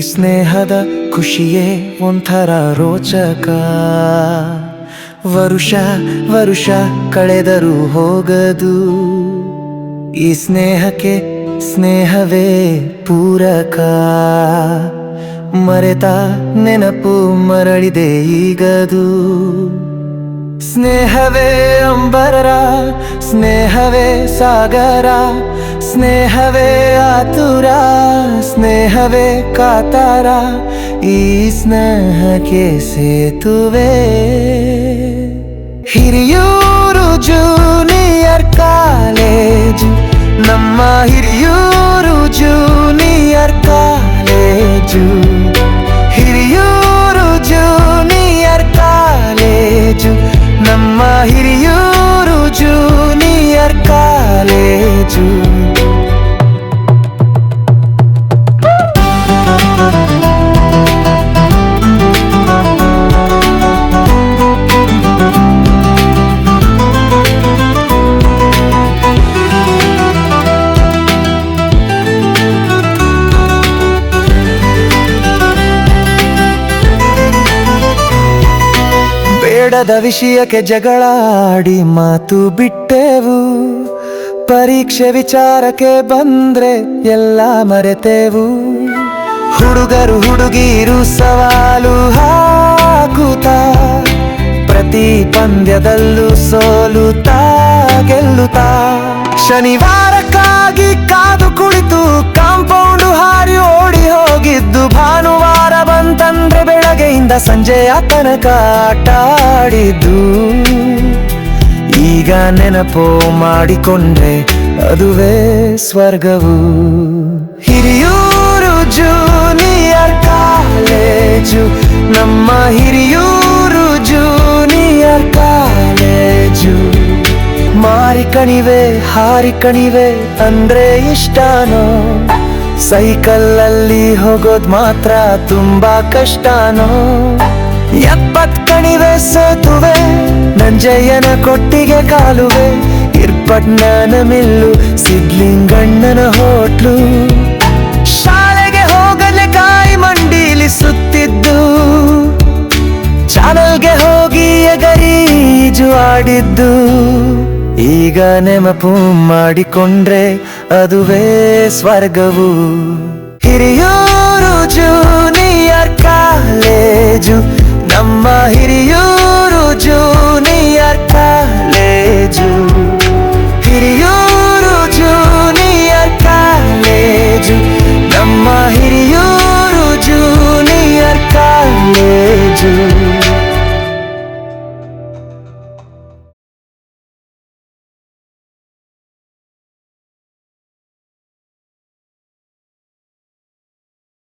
ಸ್ನೇಹದ ಖುಷಿಯೇ ಒಂಥರ ರೋಚಕ. ವರುಷ ವರುಷ ಕಳೆದರೂ ಹೋಗದು. ಈ ಸ್ನೇಹಕ್ಕೆ ಸ್ನೇಹವೇ ಪೂರಕ. ಮರೆತ ನೆನಪು ಮರಳಿದೆ ಈಗದು. ಸ್ನೇಹವೇ ಅಂಬರ ಸ್ನೇಹವೇ ಸಾಗರ ಸ್ನೇಹವೇ ಆತುರ ಸ್ನೇಹವೇ ಕಾತಾರ ಈ ಸ್ನೇಹಕ್ಕೆ ಸೇತುವೆ ಹಿರಿಯೂರು ಜೂನಿಯರ್ ಕಾಲೇಜು ನಮ್ಮ ಹಿರಿಯೂರು ಜೂನಿಯರ್ ಕಾಲೇಜು ಬೇಡದ ವಿಷಯಕ್ಕೆ ಜಗಳಾಡಿ ಮಾತು ಬಿಟ್ಟೆವು. ಪರೀಕ್ಷೆ ವಿಚಾರಕ್ಕೆ ಬಂದ್ರೆ ಎಲ್ಲ ಮರೆತೆವು. ಹುಡುಗರು ಹುಡುಗಿರು ಸವಾಲು ಹಾಕುತ್ತಾ, ಪ್ರತಿ ಪಂದ್ಯದಲ್ಲೂ ಸೋಲುತ್ತಾ ಗೆಲ್ಲುತ್ತಾ. ಶನಿವಾರಕ್ಕಾಗಿ ಕಾದು ಕುಳಿತು ಕಾಂಪೌಂಡು ಹಾರಿ ಓಡಿ ಹೋಗಿದ್ದು. ಭಾನುವಾರ ಬಂತಂದ್ರೆ ಬೆಳಗ್ಗೆಯಿಂದ ಸಂಜೆಯ ತನಕ ಆಟ ಈಗ ನೆನಪು ಮಾಡಿಕೊಂಡ್ರೆ ಅದುವೇ ಸ್ವರ್ಗವು. ಹಿರಿಯೂರು ಜೂನಿಯರ್ ಕಾಲೇಜು, ನಮ್ಮ ಹಿರಿಯೂರು ಕಣಿವೆ, ಹಾರಿ ಕಣಿವೆ, ಅಂದ್ರೆ ಇಷ್ಟನೋ? ಸೈಕಲ್ಲಲ್ಲಿ ಹೋಗೋದ್ ಮಾತ್ರ ತುಂಬಾ ಕಷ್ಟನೋ? ಎಪ್ಪತ್ ಕಣಿವೆ ಸೇತುವೆ, ನಂಜಯ್ಯನ ಕೊಟ್ಟಿಗೆ ಕಾಲುವೆ ಇರ್ಪಟ್ನನ ಮಿಲ್ಲು ಸಿದ್ಲಿಂಗಣ್ಣನ ಹೋಟ್ಲು. ಶಾಲೆಗೆ ಹೋಗಲೆ ಕಾಯಿ ಮಂಡೀಲಿ ಸುತ್ತಿದ್ದು, ಚಾನಲ್ಗೆ ಹೋಗಿ ಎಗರೀಜು ಆಡಿದ್ದು. ಈಗ ನೆನಪು ಮಾಡಿಕೊಂಡ್ರೆ ಅದುವೇ ಸ್ವರ್ಗವು. ಹಿರಿಯೋರು ಜೂನಿಯರ್